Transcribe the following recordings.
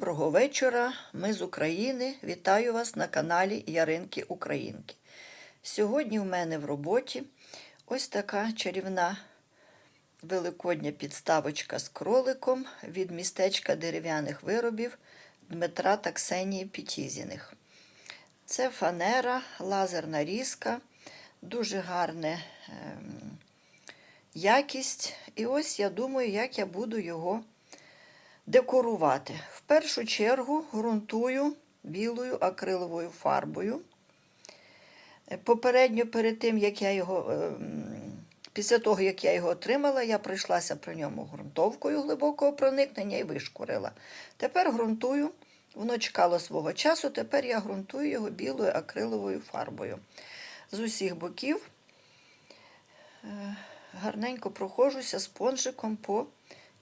Доброго вечора, ми з України. Вітаю вас на каналі Яринки Українки. Сьогодні в мене в роботі ось така чарівна великодня підставочка з кроликом від містечка дерев'яних виробів Дмитра та Ксенії Пітізіних. Це фанера, лазерна різка, дуже гарна ем, якість. І ось я думаю, як я буду його декорувати. В першу чергу ґрунтую білою акриловою фарбою. Е, Попередньо перед тим, як я його, ем, після того, як я його отримала, я пройшлася при ньому ґрунтовкою глибокого проникнення і вишкурила. Тепер ґрунтую, воно чекало свого часу, тепер я ґрунтую його білою акриловою фарбою. З усіх боків е, гарненько проходжуся спонжиком по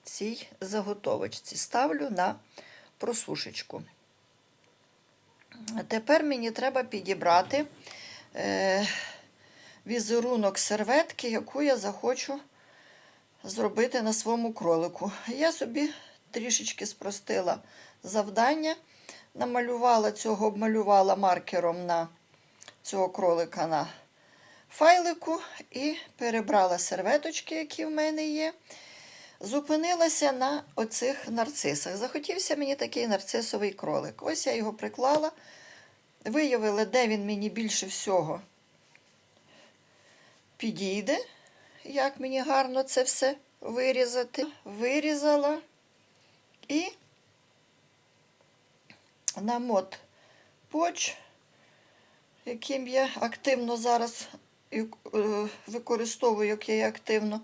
цій заготовочці. Ставлю на просушечку. Тепер мені треба підібрати е, візерунок серветки, яку я захочу зробити на своєму кролику. Я собі трішечки спростила завдання, намалювала цього, обмалювала маркером на цього кролика на файлику і перебрала серветочки, які в мене є. Зупинилася на оцих нарцисах. Захотівся мені такий нарцисовий кролик. Ось я його приклала, виявила, де він мені більше всього підійде, як мені гарно це все вирізати. Вирізала і на мод поч, яким я активно зараз е, використовую, як я активно.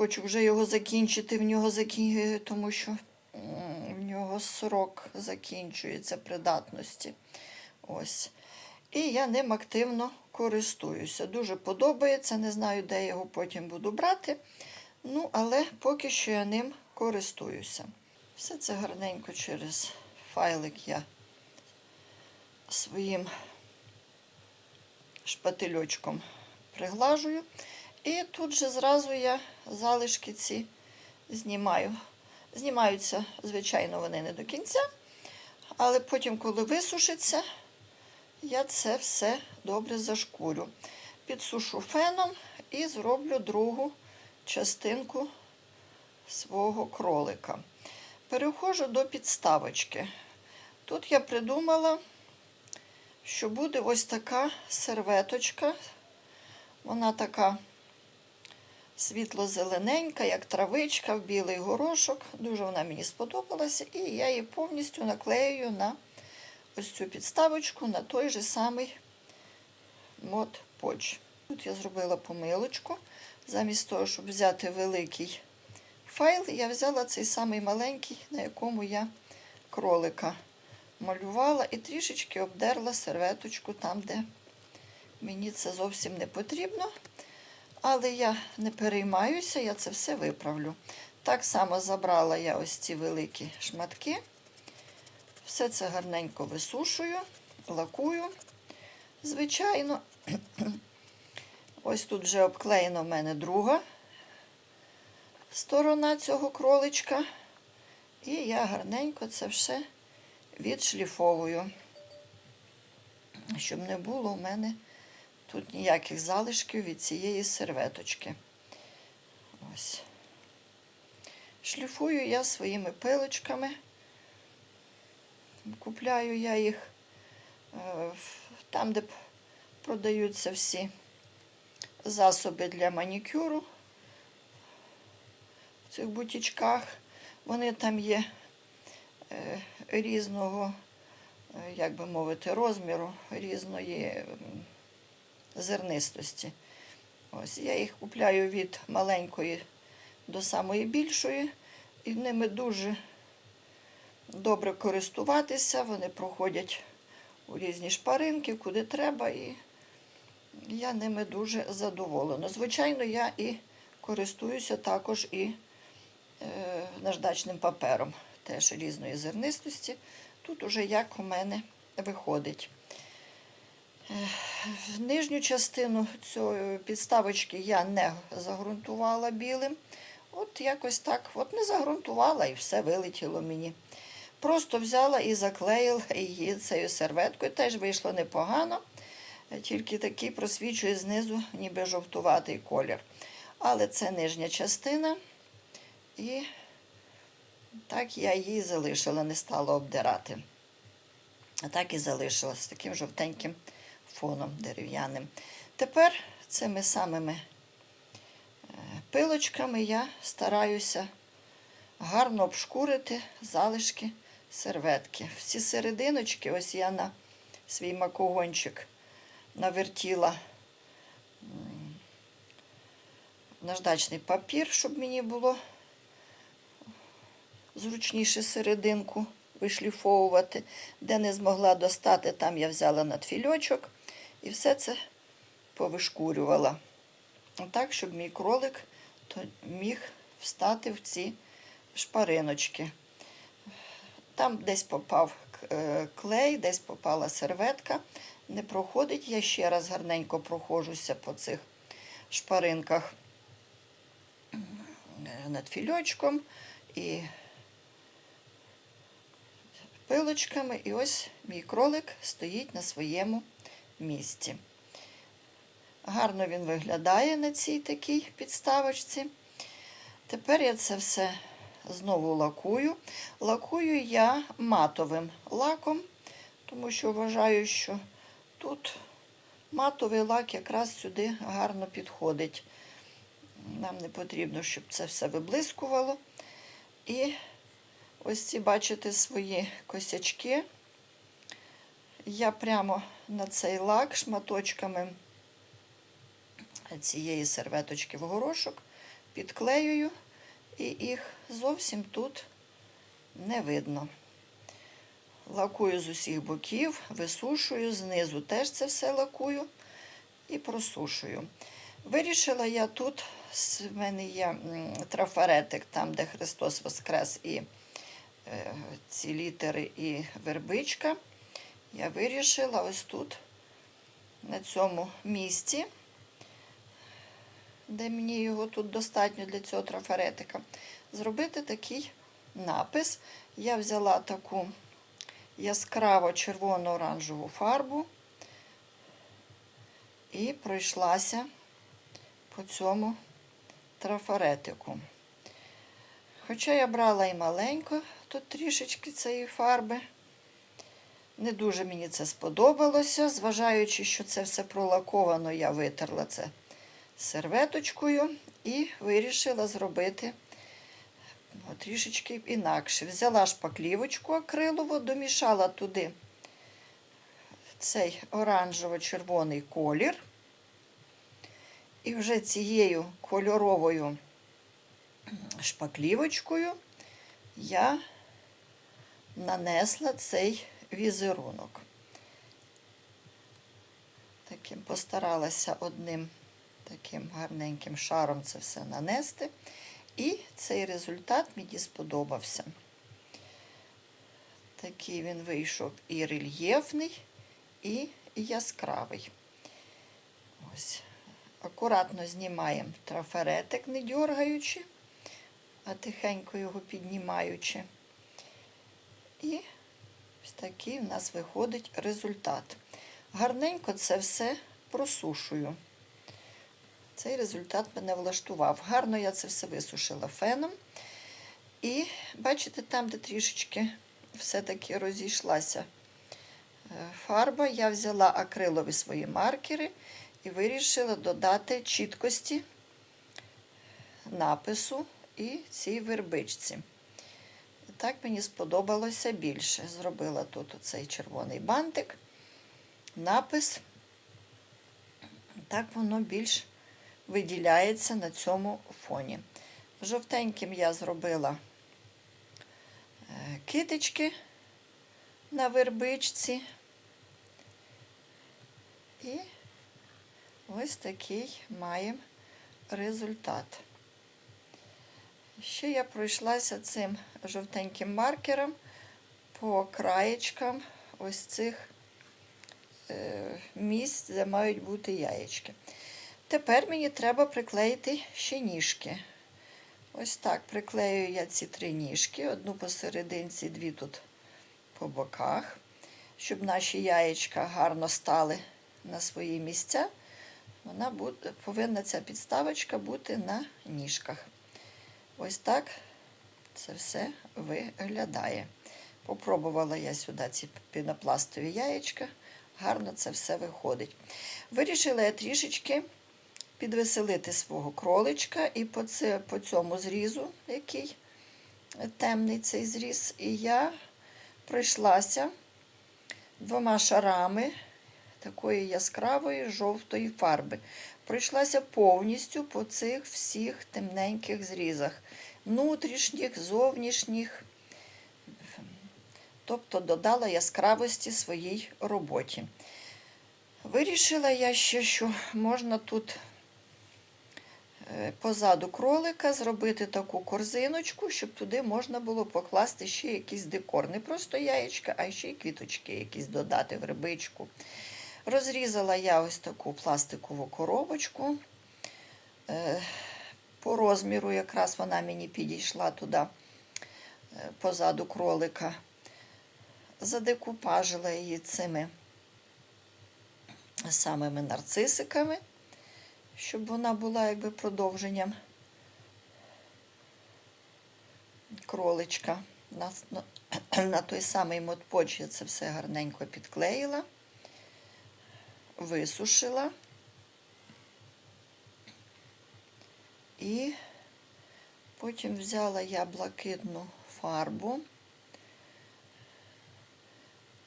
Хочу вже його закінчити, в нього закін... тому що в нього срок закінчується придатності. Ось. І я ним активно користуюся. Дуже подобається, не знаю, де його потім буду брати. Ну, але поки що я ним користуюся. Все це гарненько через файлик я своїм шпательочком приглажую. І тут же зразу я залишки ці знімаю. Знімаються, звичайно, вони не до кінця, але потім, коли висушиться, я це все добре зашкурю. Підсушу феном і зроблю другу частинку свого кролика. Переходжу до підставочки. Тут я придумала, що буде ось така серветочка. Вона така світло-зелененька, як травичка, в білий горошок. Дуже вона мені сподобалася, і я її повністю наклею на ось цю підставочку на той же самий мод поч. Тут я зробила помилочку. Замість того, щоб взяти великий файл, я взяла цей самий маленький, на якому я кролика малювала, і трішечки обдерла серветочку там, де мені це зовсім не потрібно. Але я не переймаюся, я це все виправлю. Так само забрала я ось ці великі шматки. Все це гарненько висушую, лакую, звичайно. Ось тут вже обклеєна в мене друга сторона цього кроличка. І я гарненько це все відшліфовую, щоб не було в мене. Тут ніяких залишків від цієї серветочки. Ось. Шліфую я своїми пилочками. Купляю я їх е, там, де продаються всі засоби для манікюру в цих бутічках. Вони там є е, різного, е, як би мовити, розміру, різної зернистості. Ось Я їх купляю від маленької до самої більшої, і ними дуже добре користуватися. Вони проходять у різні шпаринки, куди треба, і я ними дуже задоволена. Звичайно, я і користуюся також і е, наждачним папером, теж різної зернистості. Тут уже як у мене виходить. Нижню частину цієї підставочки я не загрунтувала білим. От якось так, от не загрунтувала і все вилетіло мені. Просто взяла і заклеїла її цією серветкою. Теж вийшло непогано, тільки такий просвічує знизу, ніби жовтуватий колір. Але це нижня частина, і так я її залишила, не стала обдирати. А так і залишила з таким жовтеньким фоном дерев'яним. Тепер цими самими е, пилочками я стараюся гарно обшкурити залишки серветки. Всі серединочки, ось я на свій макогончик навертіла наждачний папір, щоб мені було зручніше серединку вишліфовувати. Де не змогла достати, там я взяла надфільочок і все це повишкурювала. Так, щоб мій кролик міг встати в ці шпариночки. Там десь попав е, клей, десь попала серветка. Не проходить. Я ще раз гарненько проходжуся по цих шпаринках над фільочком і пилочками. І ось мій кролик стоїть на своєму місці. Гарно він виглядає на цій такій підставочці. Тепер я це все знову лакую. Лакую я матовим лаком, тому що вважаю, що тут матовий лак якраз сюди гарно підходить. Нам не потрібно, щоб це все виблискувало. І ось ці, бачите, свої косячки. Я прямо на цей лак шматочками цієї серветочки в горошок підклеюю, і їх зовсім тут не видно. Лакую з усіх боків, висушую, знизу теж це все лакую і просушую. Вирішила я тут, в мене є трафаретик, там, де Христос Воскрес і е, ці літери і вербичка. Я вирішила ось тут, на цьому місці, де мені його тут достатньо для цього трафаретика, зробити такий напис. Я взяла таку яскраво червоно-оранжеву фарбу і пройшлася по цьому трафаретику. Хоча я брала і маленько тут трішечки цієї фарби. Не дуже мені це сподобалося, зважаючи, що це все пролаковано, я витерла це серветочкою і вирішила зробити ну, трішечки інакше. Взяла шпаклівочку акрилову, домішала туди цей оранжево-червоний колір. І вже цією кольоровою шпаклівочкою я нанесла цей візерунок. Таким постаралася одним таким гарненьким шаром це все нанести. І цей результат мені сподобався. Такий він вийшов і рельєфний, і яскравий. Ось. Акуратно знімаємо трафаретик, не дергаючи, а тихенько його піднімаючи. І ось такий в нас виходить результат. Гарненько це все просушую. Цей результат мене влаштував. Гарно я це все висушила феном. І бачите, там, де трішечки все-таки розійшлася е, фарба, я взяла акрилові свої маркери і вирішила додати чіткості напису і цій вербичці. Так мені сподобалося більше. Зробила тут оцей червоний бантик, напис. Так воно більш виділяється на цьому фоні. Жовтеньким я зробила е, китички на вербичці. І ось такий маємо результат. Ще я пройшлася цим жовтеньким маркером по краєчкам ось цих е, місць, де мають бути яєчки. Тепер мені треба приклеїти ще ніжки. Ось так приклею я ці три ніжки, одну посерединці, дві тут по боках, щоб наші яєчка гарно стали на свої місця. Вона буде, повинна ця підставочка бути на ніжках. Ось так це все виглядає. Попробувала я сюди ці пінопластові яєчка. Гарно це все виходить. Вирішила я трішечки підвеселити свого кроличка і по, це, по цьому зрізу, який темний цей зріз, і я пройшлася двома шарами такої яскравої жовтої фарби. Пройшлася повністю по цих всіх темненьких зрізах, внутрішніх, зовнішніх, тобто додала яскравості своїй роботі. Вирішила я ще, що можна тут е, позаду кролика зробити таку корзиночку, щоб туди можна було покласти ще якийсь декор. Не просто яєчка, а ще й квіточки якісь додати в рибичку. Розрізала я ось таку пластикову коробочку. По розміру якраз вона мені підійшла туди е, позаду кролика. Задекупажила її цими самими нарцисиками, щоб вона була якби продовженням кроличка. На, на, той самий мотпоч я це все гарненько підклеїла, висушила і потім взяла я блакитну фарбу.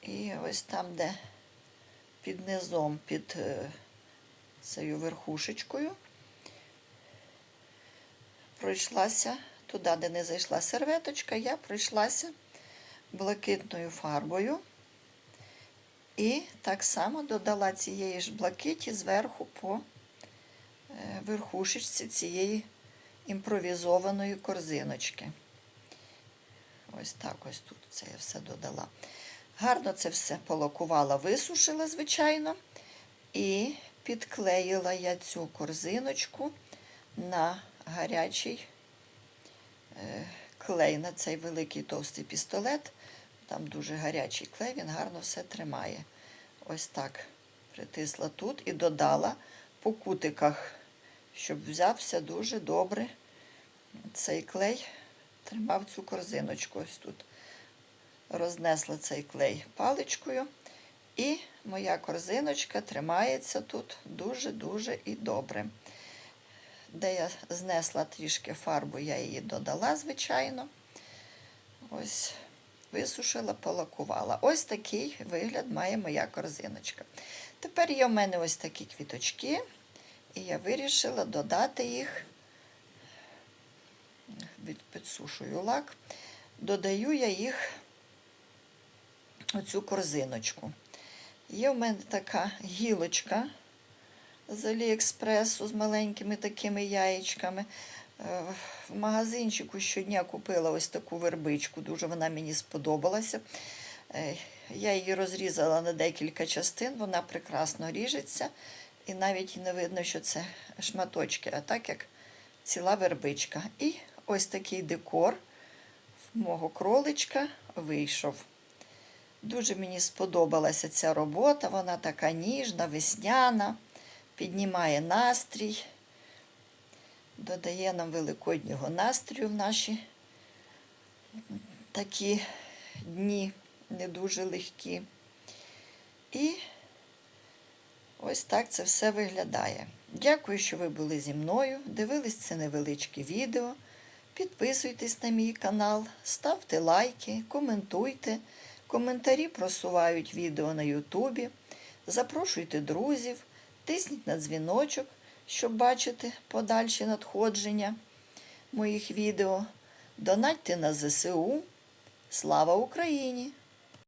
І ось там, де під низом, під е, цією верхушечкою, пройшлася туди, де не зайшла серветочка, я пройшлася блакитною фарбою і так само додала цієї ж блакиті зверху по верхушечці цієї імпровізованої корзиночки. Ось так ось тут це я все додала. Гарно це все полакувала, висушила, звичайно, і підклеїла я цю корзиночку на гарячий е, клей, на цей великий товстий пістолет. Там дуже гарячий клей, він гарно все тримає. Ось так притисла тут і додала по кутиках, щоб взявся дуже добре цей клей, тримав цю корзиночку ось тут рознесла цей клей паличкою, і моя корзиночка тримається тут дуже-дуже і добре. Де я знесла трішки фарбу, я її додала, звичайно. Ось, висушила, полакувала. Ось такий вигляд має моя корзиночка. Тепер є в мене ось такі квіточки, і я вирішила додати їх, підсушую лак, додаю я їх оцю корзиночку. Є в мене така гілочка з Аліекспресу з маленькими такими яєчками. Е, в магазинчику щодня купила ось таку вербичку, дуже вона мені сподобалася. Е, я її розрізала на декілька частин, вона прекрасно ріжеться, і навіть не видно, що це шматочки, а так як ціла вербичка. І ось такий декор в мого кроличка вийшов. Дуже мені сподобалася ця робота, вона така ніжна, весняна, піднімає настрій, додає нам великоднього настрою в наші такі дні не дуже легкі. І ось так це все виглядає. Дякую, що ви були зі мною. Дивились це невеличке відео. Підписуйтесь на мій канал, ставте лайки, коментуйте. Коментарі просувають відео на Ютубі. Запрошуйте друзів, тисніть на дзвіночок, щоб бачити подальші надходження моїх відео. Донатьте на ЗСУ. Слава Україні!